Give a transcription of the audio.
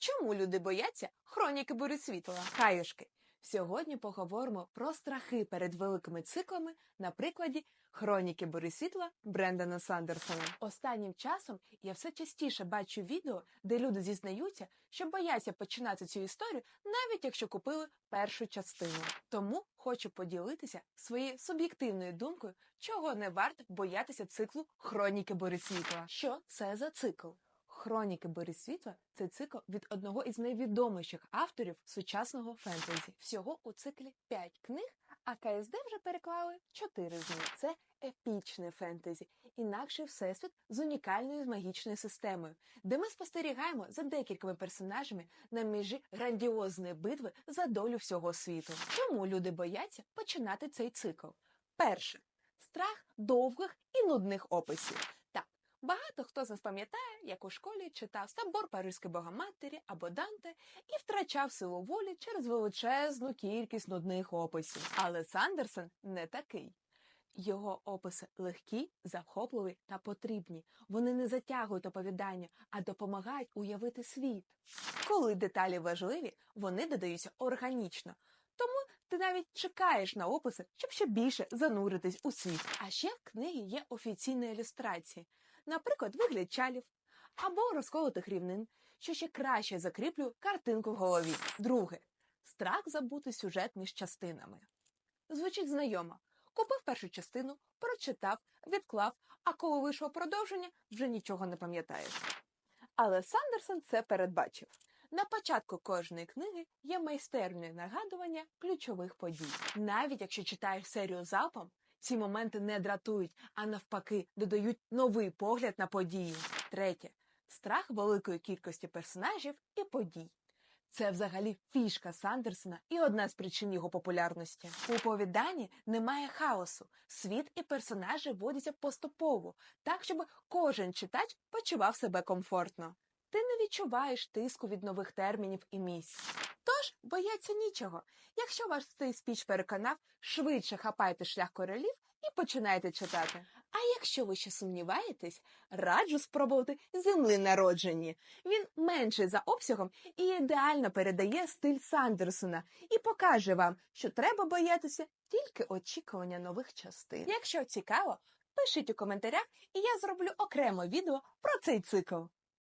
Чому люди бояться хроніки бури світла? Хаюшки. Сьогодні поговоримо про страхи перед великими циклами на прикладі хроніки бурисвітла Брендана Сандерсона. Останнім часом я все частіше бачу відео, де люди зізнаються, що бояться починати цю історію, навіть якщо купили першу частину. Тому хочу поділитися своєю суб'єктивною думкою, чого не варто боятися циклу хроніки бури світла. Що це за цикл? Хроніки Бори світла це цикл від одного із найвідоміших авторів сучасного фентезі. Всього у циклі 5 книг, а КСД вже переклали 4 з них. Це епічне фентезі, інакший всесвіт з унікальною магічною системою, де ми спостерігаємо за декількома персонажами на межі грандіозної битви за долю всього світу. Чому люди бояться починати цей цикл? Перше страх довгих і нудних описів. Багато хто з нас пам'ятає, як у школі читав собор Паризької Богоматері або Данте і втрачав силу волі через величезну кількість нудних описів. Але Сандерсон не такий. Його описи легкі, захопливі та потрібні. Вони не затягують оповідання, а допомагають уявити світ. Коли деталі важливі, вони додаються органічно. Тому ти навіть чекаєш на описи, щоб ще більше зануритись у світ. А ще в книгі є офіційні ілюстрації, наприклад, вигляд чалів або розколотих рівнин, що ще краще закріплює картинку в голові. Друге страх забути сюжет між частинами. Звучить знайомо. Купив першу частину, прочитав, відклав, а коли вийшло продовження, вже нічого не пам'ятаєш. Але Сандерсон це передбачив. На початку кожної книги є майстерне нагадування ключових подій. Навіть якщо читаєш серію залпом, ці моменти не дратують, а навпаки, додають новий погляд на події. Третє страх великої кількості персонажів і подій. Це взагалі фішка Сандерсона і одна з причин його популярності. У оповіданні немає хаосу. Світ і персонажі водяться поступово, так щоб кожен читач почував себе комфортно. Ти не відчуваєш тиску від нових термінів і місць. Бояться нічого. Якщо ваш цей спіч переконав, швидше хапайте шлях королів і починайте читати. А якщо ви ще сумніваєтесь, раджу спробувати земли народжені. Він менший за обсягом і ідеально передає стиль Сандерсона і покаже вам, що треба боятися тільки очікування нових частин. Якщо цікаво, пишіть у коментарях, і я зроблю окреме відео про цей цикл.